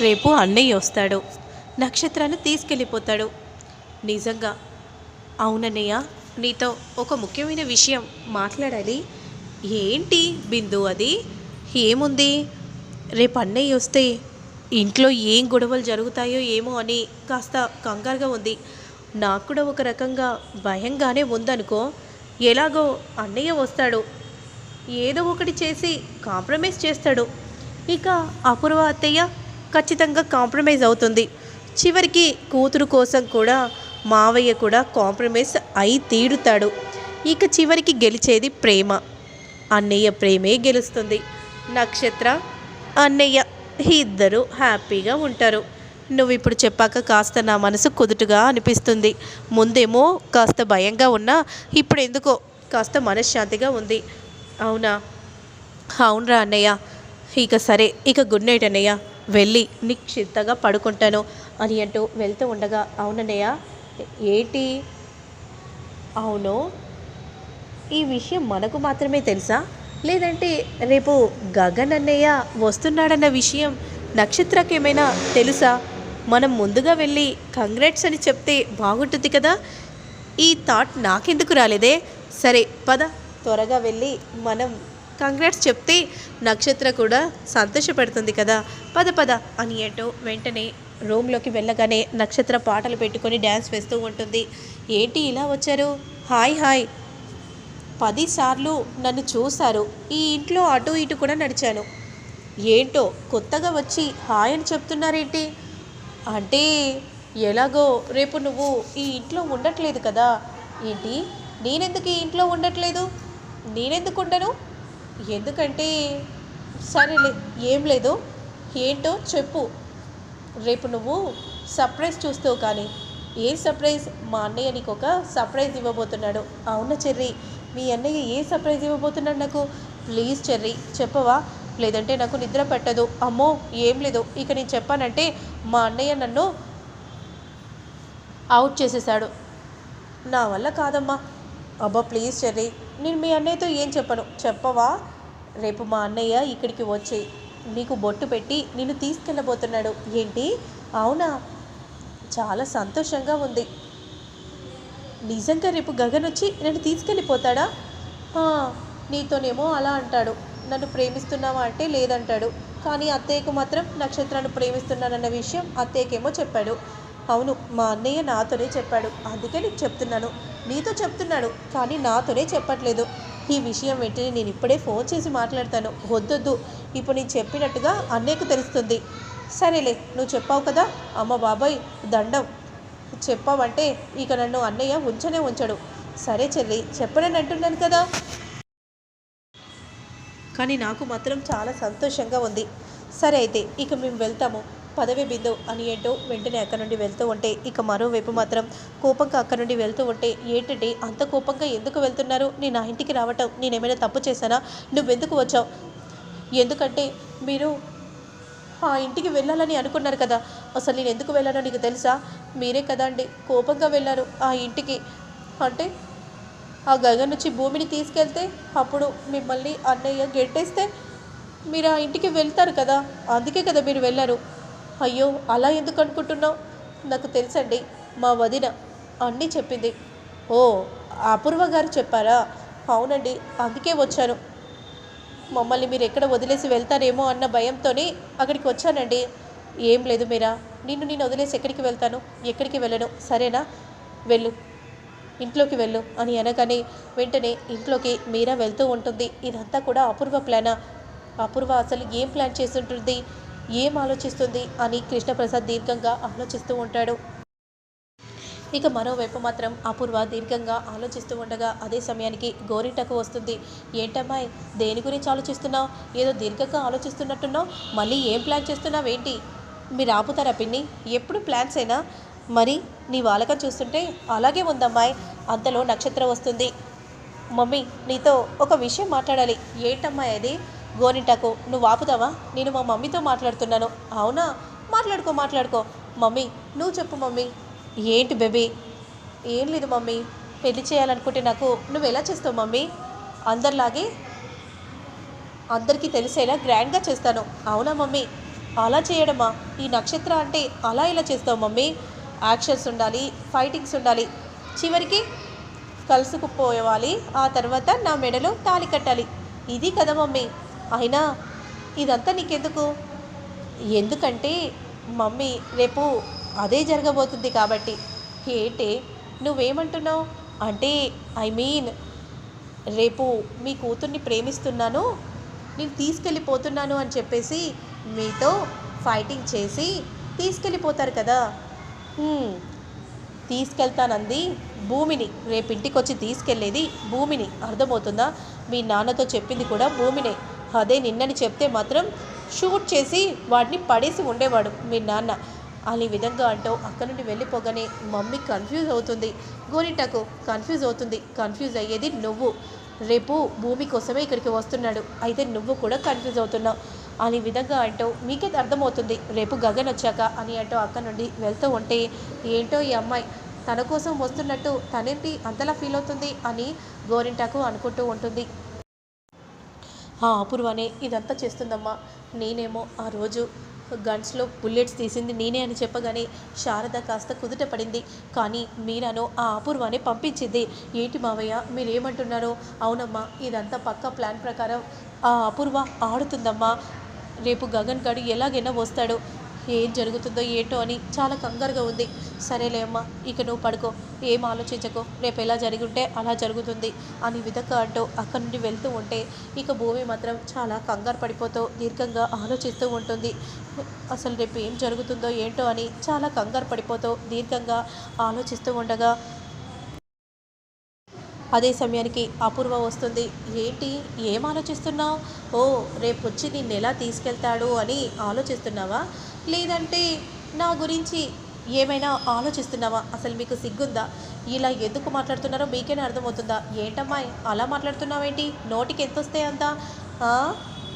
రేపు అన్నయ్య వస్తాడు. నక్షత్రాన్ని తీసుకెళ్ళిపోతాడు. నిజంగా? అవునన్నయ్య నీతో ఒక ముఖ్యమైన విషయం మాట్లాడాలి. ఏంటి బిందు అది? ఏముంది? రేపు అన్నయ్య వస్తే ఇంట్లో ఏం గొడవలు జరుగుతాయో ఏమో అని కాస్త కంగారుగా ఉంది. నాకు కూడా ఒక రకంగా భయంగానే ఉందనుకో ఎలాగో అన్నయ్య వస్తాడు. ఏదో ఒకటి చేసి కాంప్రమైజ్ చేస్తాడు. ఇక అపూర్వ అత్తయ్య ఖచ్చితంగా కాంప్రమైజ్ అవుతుంది. చివరికి కూతురు కోసం కూడా మావయ్య కూడా కాంప్రమైజ్ అయి తీరుతాడు. ఇక చివరికి గెలిచేది ప్రేమ. అన్నయ్య ప్రేమే గెలుస్తుంది. నక్షత్ర అన్నయ్య ఇద్దరు హ్యాపీగా ఉంటారు. నువ్వు ఇప్పుడు చెప్పాక కాస్త నా మనసు కుదుటుగా అనిపిస్తుంది. ముందేమో కాస్త భయంగా ఉన్నా ఇప్పుడు ఎందుకో కాస్త మనశ్శాంతిగా ఉంది. అవునా? అవునరా అన్నయ్య. ఇక సరే ఇక గుడ్ నైట్ అన్నయ్య. వెళ్ళి నిక్షిప్తగా పడుకుంటాను అని అంటూ వెళ్తూ ఉండగా అవునన్నయ్య ఏటి? అవును ఈ విషయం మనకు మాత్రమే తెలుసా? లేదంటే రేపు గగన్ అన్నయ్య వస్తున్నాడన్న విషయం నక్షత్రకి ఏమైనా తెలుసా? మనం ముందుగా వెళ్ళి కంగ్రాట్స్ అని చెప్తే బాగుంటుంది కదా? ఈ థాట్ నాకెందుకు రాలేదే? సరే పద త్వరగా వెళ్ళి మనం కంగ్రాట్స్ చెప్తే నక్షత్ర కూడా సంతోషపడుతుంది కదా. పద పద అని ఏటో వెంటనే రూమ్లోకి వెళ్ళగానే నక్షత్ర పాటలు పెట్టుకొని డ్యాన్స్ వేస్తూ ఉంటుంది. ఏంటి ఇలా వచ్చారు? Hi hi. పదిసార్లు నన్ను చూశారు. ఈ ఇంట్లో అటు ఇటు కూడా నడిచాను. ఏంటో కొత్తగా వచ్చి హాయ్ అని చెప్తున్నారేంటి? అంటే ఎలాగో రేపు నువ్వు ఈ ఇంట్లో ఉండట్లేదు కదా. ఏంటి? నేనెందుకు ఈ ఇంట్లో ఉండట్లేదు? నేనెందుకు ఉండను? ఎందుకంటే సరేలే ఏం లేదు. ఏంటో చెప్పు. రేపు నువ్వు సర్ప్రైజ్ చూస్తావు కానీ ఏ సర్ప్రైజ్? మా అన్నయ్య నీకు ఒక సర్ప్రైజ్ ఇవ్వబోతున్నాడు. అవునా చెర్రీ? మీ అన్నయ్య ఏ సర్ప్రైజ్ ఇవ్వబోతున్నాడు నాకు? ప్లీజ్ చెర్రీ చెప్పవా? లేదంటే నాకు నిద్ర పట్టదు. అమ్మో ఏం లేదు. ఇక నేను చెప్పానంటే మా అన్నయ్య నన్ను అవుట్ చేసేసాడు నా వల్ల కాదమ్మా. అబ్బా ప్లీజ్ చెర్రీ. నేను మీ అన్నయ్యతో ఏం చెప్పను? చెప్పవా? రేపు మా అన్నయ్య ఇక్కడికి వచ్చి నీకు బొట్టు పెట్టి నిన్ను తీసుకెళ్ళబోతున్నాడు. ఏంటి? అవునా? చాలా సంతోషంగా ఉంది. నిజంగా రేపు గగన్ వచ్చి నన్ను తీసుకెళ్ళిపోతాడా? నీతోనేమో అలా అంటాడు. నన్ను ప్రేమిస్తున్నావా అంటే లేదంటాడు. కానీ అత్తయ్యకు మాత్రం నక్షత్రాన్ని ప్రేమిస్తున్నానన్న విషయం అత్తయ్యకేమో చెప్పాడు. అవును మా అన్నయ్య నాతోనే చెప్పాడు. అందుకే నీకు చెప్తున్నాను. నీతో చెప్తున్నాడు కానీ నాతోనే చెప్పట్లేదు. ఈ విషయం వెంటనే నేను ఇప్పుడే ఫోన్ చేసి మాట్లాడతాను. వద్దొద్దు. ఇప్పుడు నేను చెప్పినట్టుగా అన్నయ్యకు తెలుస్తుంది. సరేలే నువ్వు చెప్పావు కదా? అమ్మ బాబాయ్ దండం. చెప్పావంటే ఇక నన్ను అన్నయ్య ఉంచనే ఉంచడు. సరే చెల్లి చెప్పనని అంటున్నాను కదా? కానీ నాకు మాత్రం చాలా సంతోషంగా ఉంది. సరే అయితే ఇక మేము వెళ్తాము. పదవి బిందు అని ఏంటో వెంటనే అక్కడి నుండి వెళ్తూ ఉంటే ఇక మరోవైపు మాత్రం కోపంగా అక్కడ నుండి వెళ్తూ ఉంటే ఏంటంటే అంత కోపంగా ఎందుకు వెళ్తున్నారు? నేను నా ఇంటికి రావటం నేనేమైనా తప్పు చేశానా? నువ్వెందుకు వచ్చావు? ఎందుకంటే మీరు ఆ ఇంటికి వెళ్ళాలని అనుకున్నారు కదా. అసలు నేను ఎందుకు వెళ్ళానో నీకు తెలుసా? మీరే కదా అండి కోపంగా వెళ్ళారు ఆ ఇంటికి. అంటే ఆ గగన్ నుంచి భూమిని తీసుకెళ్తే అప్పుడు మిమ్మల్ని అన్నయ్య గెట్టేస్తే మీరు ఆ ఇంటికి వెళ్తారు కదా. అందుకే కదా మీరు వెళ్ళారు. అయ్యో అలా ఎందుకు అనుకుంటున్నావు? నాకు తెలుసండి మా వదిన అన్నీ చెప్పింది. ఓ అపూర్వ గారు చెప్పారా? అవునండి అందుకే వచ్చాను. మమ్మల్ని మీరు ఎక్కడ వదిలేసి వెళ్తారేమో అన్న భయంతోనే అక్కడికి వచ్చానండి. ఏం లేదు మీరా నిన్ను నేను వదిలేసి ఎక్కడికి వెళ్తాను? ఎక్కడికి వెళ్ళను? సరేనా? వెళ్ళు. ఇంట్లోకి వెళ్ళు అని అనగానే వెంటనే ఇంట్లోకి మీరా వెళ్తూ ఉంటుంది. ఇదంతా కూడా అపూర్వ ప్లానా? అపూర్వ అసలు ఏం ప్లాన్ చేసి ఉంటుంది? ఏం ఆలోచిస్తుంది అని కృష్ణప్రసాద్ దీర్ఘంగా ఆలోచిస్తూ ఉంటాడు. ఇక మరోవైపు మాత్రం అపూర్వ దీర్ఘంగా ఆలోచిస్తూ ఉండగా అదే సమయానికి గోరింటకు వస్తుంది. ఏంటమ్మాయి దేని గురించి ఆలోచిస్తున్నావు? ఏదో దీర్ఘంగా ఆలోచిస్తున్నట్టున్నావు? మళ్ళీ ఏం ప్లాన్ చేస్తున్నావు ఏంటి? మీరు ఆపుతారా పిన్ని? ఎప్పుడు ప్లాన్స్ అయినా మరి నీ వాళ్ళకం చూస్తుంటే అలాగే ఉందమ్మాయి అంతలో నక్షత్రం వస్తుంది. మమ్మీ నీతో ఒక విషయం మాట్లాడాలి. ఏంటమ్మాయి అది? గోరింటాకు నువ్వు ఆపుతావా? నేను మా మమ్మీతో మాట్లాడుతున్నాను. అవునా? మాట్లాడుకో మాట్లాడుకో. మమ్మీ నువ్వు చెప్పు మమ్మీ. ఏంటి బేబీ? ఏం లేదు మమ్మీ. పెళ్ళి చేయాలనుకుంటే నాకు నువ్వు ఎలా చేస్తావు మమ్మీ? అందరిలాగే అందరికీ తెలిసేలా గ్రాండ్గా చేస్తాను. అవునా మమ్మీ? అలా చేయడమా? ఈ నక్షత్ర అంటే అలా ఇలా చేస్తావు మమ్మీ? యాక్షన్స్ ఉండాలి ఫైటింగ్స్ ఉండాలి. చివరికి కలుసుకుపోవాలి. ఆ తర్వాత నా మెడలో తాళి కట్టాలి. ఇది కదా మమ్మీ. అయినా ఇదంతా నీకెందుకు? ఎందుకంటే మమ్మీ రేపు అదే జరగబోతుంది కాబట్టి. ఏంటే నువ్వేమంటున్నావు? అంటే ఐ మీన్ రేపు మీ కూతుర్ని ప్రేమిస్తున్నాను నేను తీసుకెళ్ళిపోతున్నాను అని చెప్పేసి మీతో ఫైటింగ్ చేసి తీసుకెళ్ళిపోతారు కదా. తీసుకెళ్తానంది భూమిని. రేపు ఇంటికి వచ్చి తీసుకెళ్ళేది భూమిని. అర్థమవుతుందా? మీ నాన్నతో చెప్పింది కూడా భూమినే. అదే నిన్నని చెప్తే మాత్రం షూట్ చేసి వాడిని పడేసి ఉండేవాడు మీ నాన్న. అని విధంగా అంటూ అక్కడి నుండి వెళ్ళిపోగానే మమ్మీ కన్ఫ్యూజ్ అవుతుంది. గోరింటకు కన్ఫ్యూజ్ అవుతుంది. కన్ఫ్యూజ్ అయ్యేది నువ్వు. రేపు భూమి కోసమే ఇక్కడికి వస్తున్నాడు. అయితే నువ్వు కూడా కన్ఫ్యూజ్ అవుతున్నావు. అని విధంగా అంటూ మీకే అర్థమవుతుంది. రేపు గగన్ వచ్చాక అని అంటూ అక్కడ నుండి వెళ్తూ ఉంటే ఏంటో ఈ అమ్మాయి? తన కోసం వస్తున్నట్టు తనేంటి అంతలా ఫీల్ అవుతుంది? అని గోరింటాకు అనుకుంటూ ఉంటుంది. ఆ అపూర్వనే ఇదంతా చేస్తుందమ్మా. నేనేమో ఆ రోజు గన్స్లో బుల్లెట్స్ తీసింది నేనే అని చెప్పగానే శారద కాస్త కుదుట పడింది. కానీ మీరాను ఆ అపూర్వాన్ని పంపించింది. ఏంటి మావయ్య మీరేమంటున్నారో? అవునమ్మా ఇదంతా పక్కా ప్లాన్ ప్రకారం ఆ అపూర్వ ఆడుతుందమ్మా. రేపు గగన్ గడు ఎలాగైనా వస్తాడు. ఏం జరుగుతుందో ఏంటో అని చాలా కంగారుగా ఉంది. సరేలే అమ్మా ఇక నువ్వు పడుకో ఏం ఆలోచించకో రేపు ఎలా జరిగి ఉంటే అలా జరుగుతుంది అని విధంగా అంటూ అక్కడి నుండి వెళ్తూ ఉంటే ఇక భూమి మాత్రం చాలా కంగారు పడిపోతూ దీర్ఘంగా ఆలోచిస్తూ ఉంటుంది. అసలు రేపు ఏం జరుగుతుందో ఏంటో అని చాలా కంగారు పడిపోతూ దీర్ఘంగా ఆలోచిస్తూ ఉండగా అదే సమయానికి అపూర్వ వస్తుంది. ఏంటి? ఏం ఆలోచిస్తున్నావు? ఓ రేపు వచ్చి నిన్ను ఎలా తీసుకెళ్తాడు? అని ఆలోచిస్తున్నావా? లేదంటే నా గురించి ఏమైనా ఆలోచిస్తున్నావా? అసలు మీకు సిగ్గుందా? ఇలా ఎందుకు మాట్లాడుతున్నారో మీకేనా అర్థమవుతుందా? ఏంటమ్మాయి అలా మాట్లాడుతున్నావేంటి? నోటికి ఎంత వస్తాయి అంతా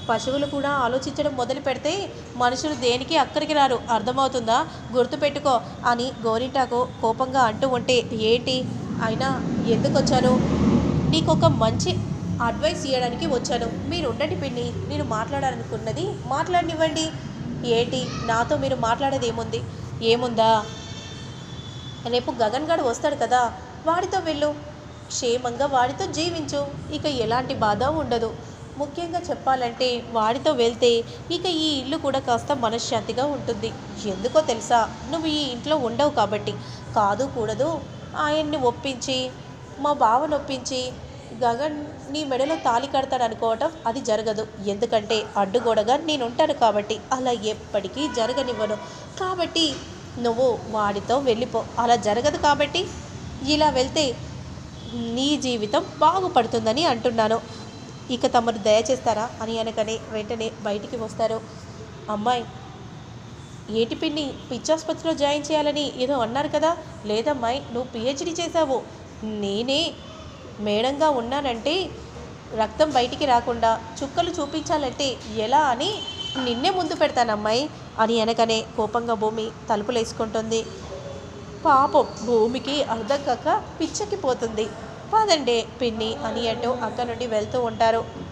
పశువులు కూడా ఆలోచించడం మొదలు పెడితే మనుషులు దేనికి అక్కడికి రారు? అర్థమవుతుందా? గుర్తుపెట్టుకో అని గోరింటాకు కోపంగా అంటూ ఉంటే ఏంటి? అయినా ఎందుకు వచ్చాను? నీకు ఒక మంచి అడ్వైస్ ఇవ్వడానికి వచ్చాను. మీరు ఉండండి పిన్ని నేను మాట్లాడాలనుకున్నది మాట్లాడనివ్వండి. ఏంటి? నాతో మీరు మాట్లాడేది ఏముంది ఏముందా? రేపు గగన్ గడు వస్తాడు కదా వాడితో వెళ్ళు. క్షేమంగా వాడితో జీవించు. ఇక ఎలాంటి బాధ ఉండదు. ముఖ్యంగా చెప్పాలంటే వాడితో వెళ్తే ఇక ఈ ఇల్లు కూడా కాస్త మనశ్శాంతిగా ఉంటుంది. ఎందుకో తెలుసా? నువ్వు ఈ ఇంట్లో ఉండవు కాబట్టి. కాదు కూడదు. ఆయన్ని ఒప్పించి మా బావను ఒప్పించి గగన్ నీ మెడలో తాళి కడతాడు అనుకోవటం అది జరగదు. ఎందుకంటే అడ్డుగోడగా నేను ఉంటాను కాబట్టి అలా ఎప్పటికీ జరగనివ్వను. కాబట్టి నువ్వు వాడితో వెళ్ళిపో. అలా జరగదు కాబట్టి ఇలా వెళ్తే నీ జీవితం బాగుపడుతుందని అంటున్నాను. ఇక తమరు దయచేస్తారా అని అనకనే వెంటనే బయటికి వస్తారు. అమ్మాయి ఏటి పిన్ని పిచ్చాసుపత్రిలో జాయిన్ చేయాలని ఏదో అన్నారు కదా? లేదమ్మాయి నువ్వు పిహెచ్డి చేసావు నేనే మేడంగా ఉన్నానంటే రక్తం బయటికి రాకుండా చుక్కలు చూపించాలంటే ఎలా అని నిన్నే ముందు పెడతానమ్మాయి అని అనగానే కోపంగా భూమి తలుపులేసుకుంటుంది. పాపం భూమికి అర్థం కాక పిచ్చెక్కిపోతుంది. పదండే పిన్ని అని అంటూ అక్క నుండి వెళ్తూ ఉంటారు.